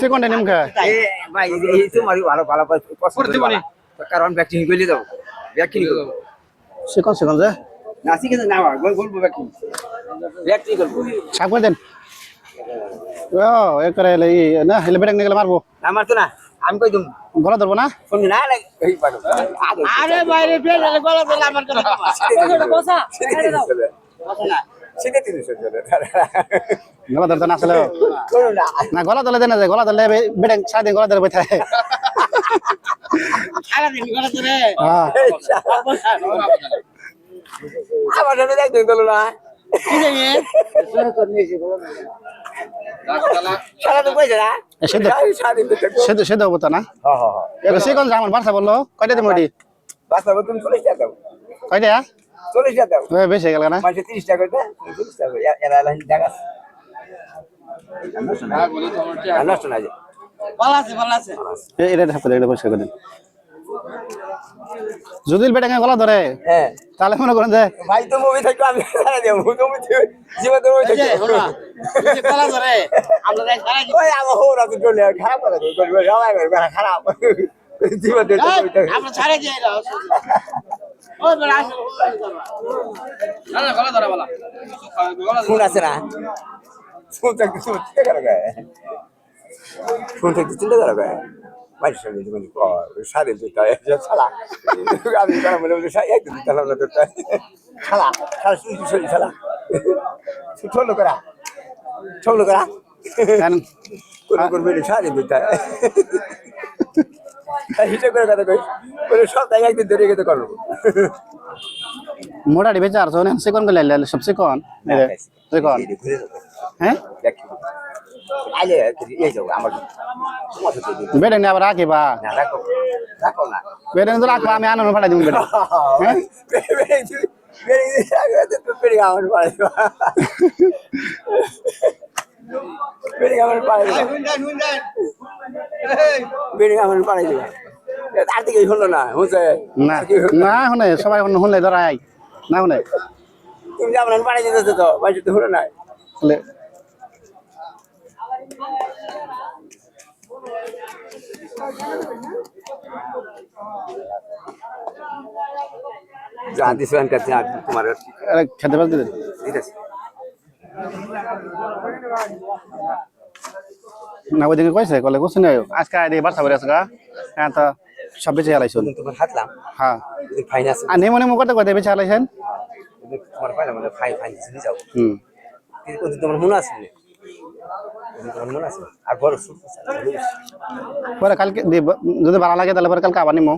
সেকেন্ডে নিম খা এ ভাই এই তোমারই ভালো ভালো পছন্দ দিব নি? কারণ ভ্যাকসিন করলে দাও ভ্যাকসিন করব। সেকেন্ড সেকেন্ড যে। না শিখেছে না গোল বলব ভ্যাকসিন ভ্যাকসিন করব। সাপ করে দেন। ও একরে এই না হেলে মারবো। আমার তো না আমি কই গলা ধরবো না? না না এই পারো আরে বাইরে ফেল গলা ফেল আমার কথা বসা চলে গলা ধরতে না আসলে না। না গলা ধরলে দেন যায় গলা ধরলে বেটাং সারাদিন গলা ধরে বসে থাকে হ্যাঁ। আমার না। তো সেদ্ধ হব না? হ্যাঁ হ্যাঁ হ্যাঁ আমার বলল কয়টা তুমি কয়টা চল্লিশ টাকা দাও। বেশি গেল না মানুষের তিরিশ টাকা করে তিরিশ টাকা এরা এলা টাকা নষ্ট না যে। ভালো আছে ভালো আছে। এটা থাকতে এটা পরিষ্কার করে দিন। যদি বেটাং গলা ধরে? হ্যাঁ। তাহলে মনে করেন যে ভাই তো মুভি থাকতো আমি সারা দেবো। তুমি জীবন তো মুভি থাকতো গলা ধরে আমরা যাই সারা দিন ওই আমার হোক না চলে খারাপ কথা তো সবাই খারাপ। জীবন তো আমরা ছাড়ে যাই ফোন আছে না ফোন থাকতে চিন্তা করো গায়ে ফোন থাকতে চিন্তা করো গায়ে মাঝে সঙ্গে জীবন সাড়ে দুটা ছাড়া আমি তারা মনে বলে একদিন দিতাম না দুটা ছাড়া ছাড়া শুধু শরীর ছাড়া ছোট করা ছোট করা কারণ করবে সাড়ে দুটা হিসেব করে কথা কই। বলে সপ্তাহে একদিন ধরে গেতে করব মোটাটি বেচে আর শোনেন সেকেন্ড করে লাইলে সব সেকেন্ড সেকেন্ড ঘুরে যাব হ্যাঁ? আইলে এই যাব আমার মতো দিয়ে দিবো। বেটাং আবার রাখি বা না রাখো রাখো না। বেটাং তো রাখব আমি আনন্দ ফাটাই দিব বেটা হ্যাঁ? আর থেকে হলো না হুঁচে না না শুনে সবাই শুনলে ধরাই না শুনে? তুমি যেমন পাড়াই দিতেছো তো বাড়িতে তো হলো না। তাহলে যা দিছো আনতে তোমার। খেতে দেন ঠিক আছে। না ওই দিকে কইছে কলে কোস নাই। আজকে আই দিয়ে বারসা করে আসগা হ্যাঁ তো সব বেঁচে হাতলাম হ্যাঁ। আর বেঁচে পাইলাম মানে ফাইন ফাইন দিয়ে যাও হুম। তোমার মনে আছে? পরে কালকে যদি ভালো লাগে তাহলে পরে কালকে আবার নিমো।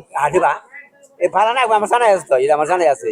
ভাড়া না আমার জানাই আছে আমার জানাই আছে।